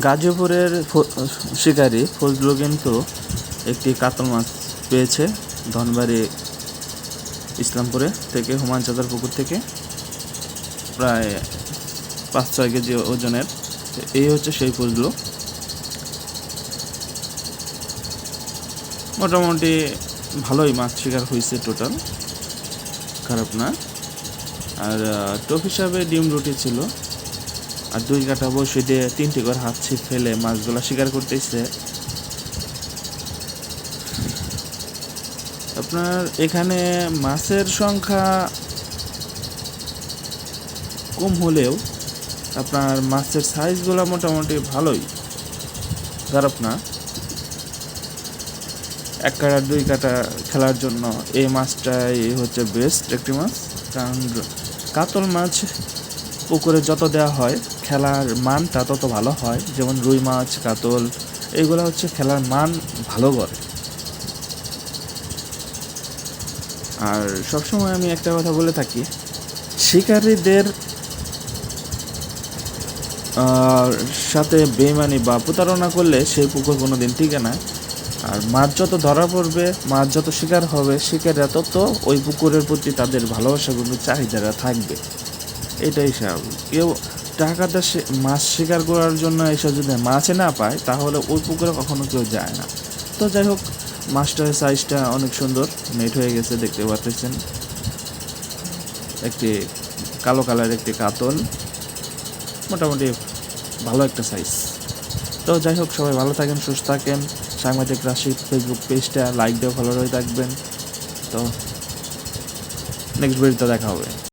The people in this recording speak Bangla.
গাজীপুরের শিকারী ফজলু কিন্তু একটি কাতল মাছ পেয়েছে ধনবাড়ি ইসলামপুরে থেকে, হুমায়ুন চাঁদার পুকুর থেকে, প্রায় পাঁচ ছয় কেজি ওজনের। এই হচ্ছে সেই ফজলু। মোটামুটি ভালোই মাছ শিকার হয়েছে টোটাল খারাপ না। আর টোপ হিসাবে ডিম রুটি ছিল। আর দুই কাটা বসে দিয়ে তিনটি করে হাত ছিপ ফেলে মাছগুলো শিকার করতেছে। আপনার এখানে মাছের সংখ্যা কম হলেও আপনার মাছের সাইজগুলো মোটামুটি ভালোই। খারাপ না। এক কাটা দুই কাটা খেলার জন্য এই মাছটাই হচ্ছে বেস্ট একটি মাছ। কারণ কাতল মাছ পুকুরে যত দেওয়া হয় খেলার মানটা তত ভালো হয়। যেমন রুই মাছ, কাতল, এগুলো হচ্ছে খেলার মান ভালো করে। আর সবসময় আমি একটা কথা বলে থাকি, শিকারীদের সাথে বেমানি বা প্রতারণা করলে সেই পুকুর কোনো দিন টিকে না। আর মাছ যত ধরা পড়বে, মাছ যত শিকার হবে, শিকারীরা তত ওই পুকুরের প্রতি তাদের ভালোবাসা কিন্তু চাহিদাটা থাকবে। এটাই স্বাভাবিক। কেউ টাকাতে সে- মাছ শিকার করার জন্য এসে যদি মাছে না পায়, তাহলে ওই পুকুরে কখনো কেউ যায় না। তো যাই হোক, মাছটার সাইজটা অনেক সুন্দর নেট হয়ে গেছে, দেখতে পাচ্ছেন। একটি কালো কালার একটি কাতল, মোটামুটি ভালো একটা সাইজ তো যাই হোক, সবাই ভালো থাকেন, সুস্থ থাকেন। সাংবাদিক রাশি ফেসবুক পেজটা লাইক দিয়ে ভালো হয়ে থাকবেন। তো নেক্সট ভিডিওতে দেখা হবে।